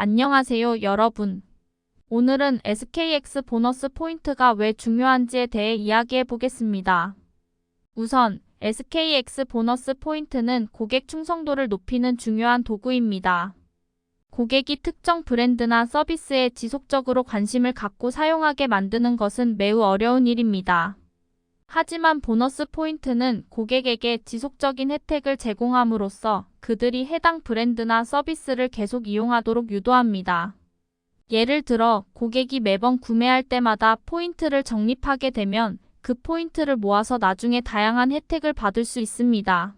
안녕하세요, 여러분. 오늘은 SKX 보너스 포인트가 왜 중요한지에 대해 이야기해 보겠습니다. 우선 SKX 보너스 포인트는 고객 충성도를 높이는 중요한 도구입니다. 고객이 특정 브랜드나 서비스에 지속적으로 관심을 갖고 사용하게 만드는 것은 매우 어려운 일입니다. 하지만 보너스 포인트는 고객에게 지속적인 혜택을 제공함으로써 그들이 해당 브랜드나 서비스를 계속 이용하도록 유도합니다. 예를 들어 고객이 매번 구매할 때마다 포인트를 적립하게 되면 그 포인트를 모아서 나중에 다양한 혜택을 받을 수 있습니다.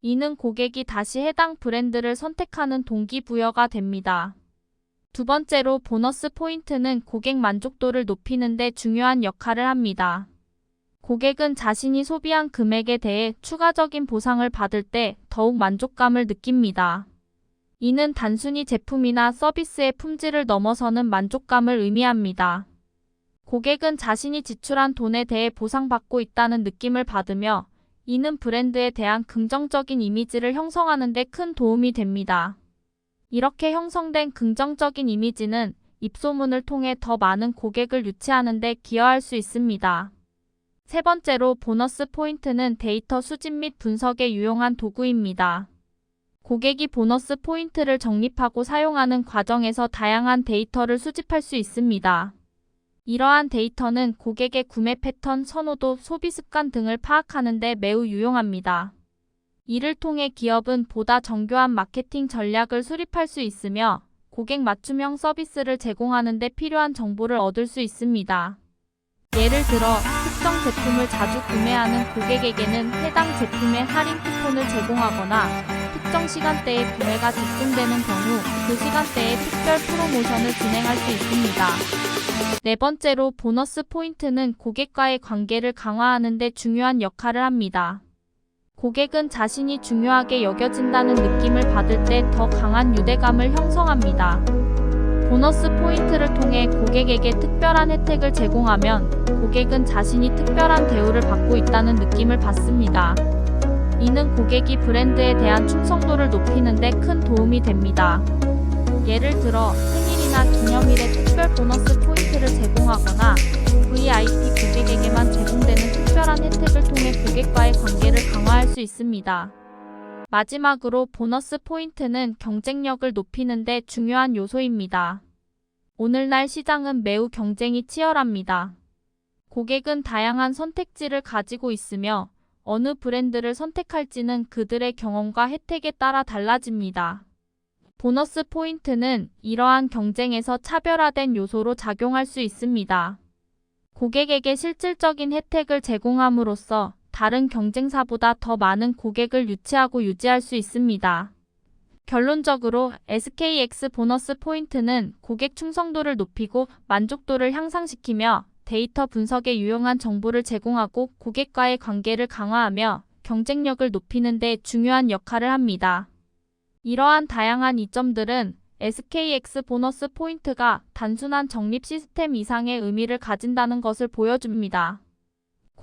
이는 고객이 다시 해당 브랜드를 선택하는 동기부여가 됩니다. 두 번째로 보너스 포인트는 고객 만족도를 높이는 데 중요한 역할을 합니다. 고객은 자신이 소비한 금액에 대해 추가적인 보상을 받을 때 더욱 만족감을 느낍니다. 이는 단순히 제품이나 서비스의 품질을 넘어서는 만족감을 의미합니다. 고객은 자신이 지출한 돈에 대해 보상받고 있다는 느낌을 받으며 이는 브랜드에 대한 긍정적인 이미지를 형성하는 데 큰 도움이 됩니다. 이렇게 형성된 긍정적인 이미지는 입소문을 통해 더 많은 고객을 유치하는 데 기여할 수 있습니다. 세 번째로 보너스 포인트는 데이터 수집 및 분석에 유용한 도구입니다. 고객이 보너스 포인트를 적립하고 사용하는 과정에서 다양한 데이터를 수집할 수 있습니다. 이러한 데이터는 고객의 구매 패턴, 선호도, 소비 습관 등을 파악하는 데 매우 유용합니다. 이를 통해 기업은 보다 정교한 마케팅 전략을 수립할 수 있으며 고객 맞춤형 서비스를 제공하는 데 필요한 정보를 얻을 수 있습니다. 예를 들어 특정 제품을 자주 구매하는 고객에게는 해당 제품의 할인 쿠폰을 제공하거나 특정 시간대에 구매가 집중되는 경우 그 시간대에 특별 프로모션을 진행할 수 있습니다. 네 번째로 보너스 포인트는 고객과의 관계를 강화하는 데 중요한 역할을 합니다. 고객은 자신이 중요하게 여겨진다는 느낌을 받을 때 더 강한 유대감을 형성합니다. 보너스 포인트를 통해 고객에게 특별한 혜택을 제공하면 고객은 자신이 특별한 대우를 받고 있다는 느낌을 받습니다. 이는 고객이 브랜드에 대한 충성도를 높이는 데 큰 도움이 됩니다. 예를 들어 생일이나 기념일에 특별 보너스 포인트를 제공하거나 VIP 고객에게만 제공되는 특별한 혜택을 통해 고객과의 관계를 강화할 수 있습니다. 마지막으로 보너스 포인트는 경쟁력을 높이는 데 중요한 요소입니다. 오늘날 시장은 매우 경쟁이 치열합니다. 고객은 다양한 선택지를 가지고 있으며 어느 브랜드를 선택할지는 그들의 경험과 혜택에 따라 달라집니다. 보너스 포인트는 이러한 경쟁에서 차별화된 요소로 작용할 수 있습니다. 고객에게 실질적인 혜택을 제공함으로써 다른 경쟁사보다 더 많은 고객을 유치하고 유지할 수 있습니다. 결론적으로 SKX 보너스 포인트는 고객 충성도를 높이고 만족도를 향상시키며 데이터 분석에 유용한 정보를 제공하고 고객과의 관계를 강화하며 경쟁력을 높이는 데 중요한 역할을 합니다. 이러한 다양한 이점들은 SKX 보너스 포인트가 단순한 적립 시스템 이상의 의미를 가진다는 것을 보여줍니다.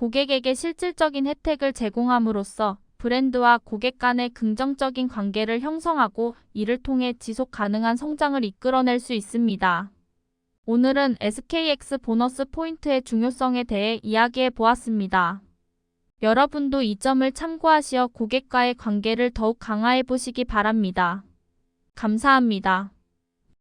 고객에게 실질적인 혜택을 제공함으로써 브랜드와 고객 간의 긍정적인 관계를 형성하고 이를 통해 지속 가능한 성장을 이끌어낼 수 있습니다. 오늘은 SKX 보너스 포인트의 중요성에 대해 이야기해 보았습니다. 여러분도 이 점을 참고하시어 고객과의 관계를 더욱 강화해 보시기 바랍니다. 감사합니다.